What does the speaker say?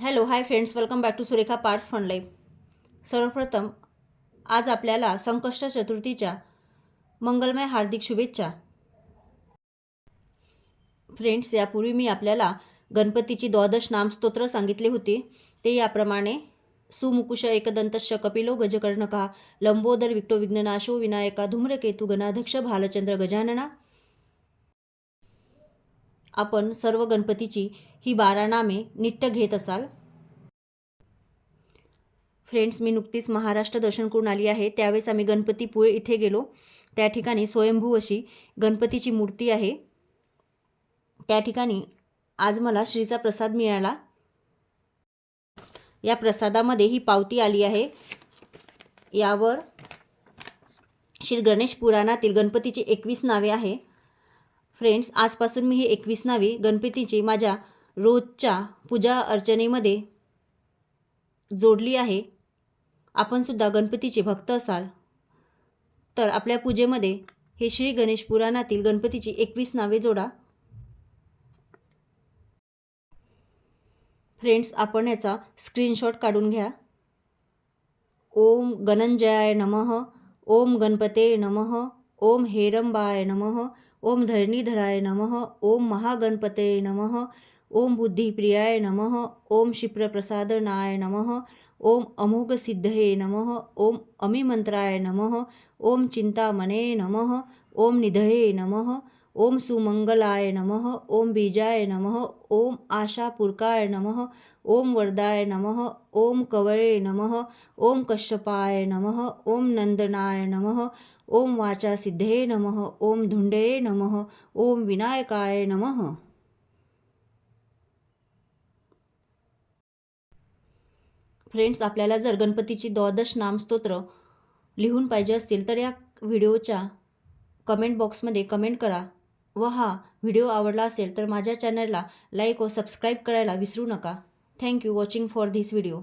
Hello hi friends welcome back to Surekha parts fun सर्वप्रथम आज आपल्याला संकष्ट चतुर्थीच्या मंगलमय हार्दिक शुभेच्छा. फ्रेंड्स यापूर्वी मी आपल्याला गणपतीची द्वादश नामस्तोत्र सांगितले होते. ते याप्रमाणे सुमुकुश एकदंतश कपिलो गजकर्णका लंबोदर विक्टो विघ्ननाशो विनायका धूम्रकेतू गणाध्यक्ष भालचंद्र गजानना आपण सर्व गणपतीची ही बारा नामे नित्य घेत असाल? फ्रेंड्स मी नुकतीच महाराष्ट्र दर्शन करून आली आहे. त्यावेळेस आम्ही गणपतीपुळे इथे गेलो. त्या ठिकाणी स्वयंभू अशी गणपतीची मूर्ती आहे. त्या ठिकाणी आज मला श्रीचा प्रसाद मिळाला. या प्रसादामध्ये ही पावती आली आहे. यावर श्री गणेश पुराणातील गणपतीची एकवीस नावे आहे. फ्रेंड्स आजपासून मी ही एकवीस नावी गणपतीची माझ्या रोजच्या पूजा अर्चनेमध्ये जोडली आहे. आपण सुद्धा गणपतीचे भक्त असाल तर आपल्या पूजेमध्ये हे श्री गणेश पुराणातील गणपतीची एकवीस नावे जोडा. फ्रेंड्स आपण याचा स्क्रीनशॉट काढून घ्या. ओम गणंजयाय नमः ओम गणपते नमः ओम हेरंबाय नमः ओम धरणीधराय नमः ओम महागणपते नमः ओम बुद्धिप्रियाय नमः ओम क्षिप्रप्रसादनाय नमः ओम अमोघसिद्धये नमः ओम अमिमंत्राय नमः ओम चिंतामणे नमः ओम निधये नमः ओम सुमंगलाय नमः ओम बीजाय नमः ओम आशापूर्काय नमः ओम वरदाय नमः ओम कवळे नमः ओम कश्यपाय नमः ओम नंदनाय नमः ओम वाचा सिद्धे नमः ओम धुंडे नमः ओम विनायकाय नमः। फ्रेंड्स आपल्याला जर गणपतीची द्वादश नामस्तोत्र लिहून पाहिजे असतील तर या व्हिडिओच्या कमेंट बॉक्समध्ये कमेंट करा व हा व्हिडिओ आवडला असेल तर माझ्या चॅनलला लाईक व सबस्क्राईब करायला विसरू नका. Thank you watching for this video.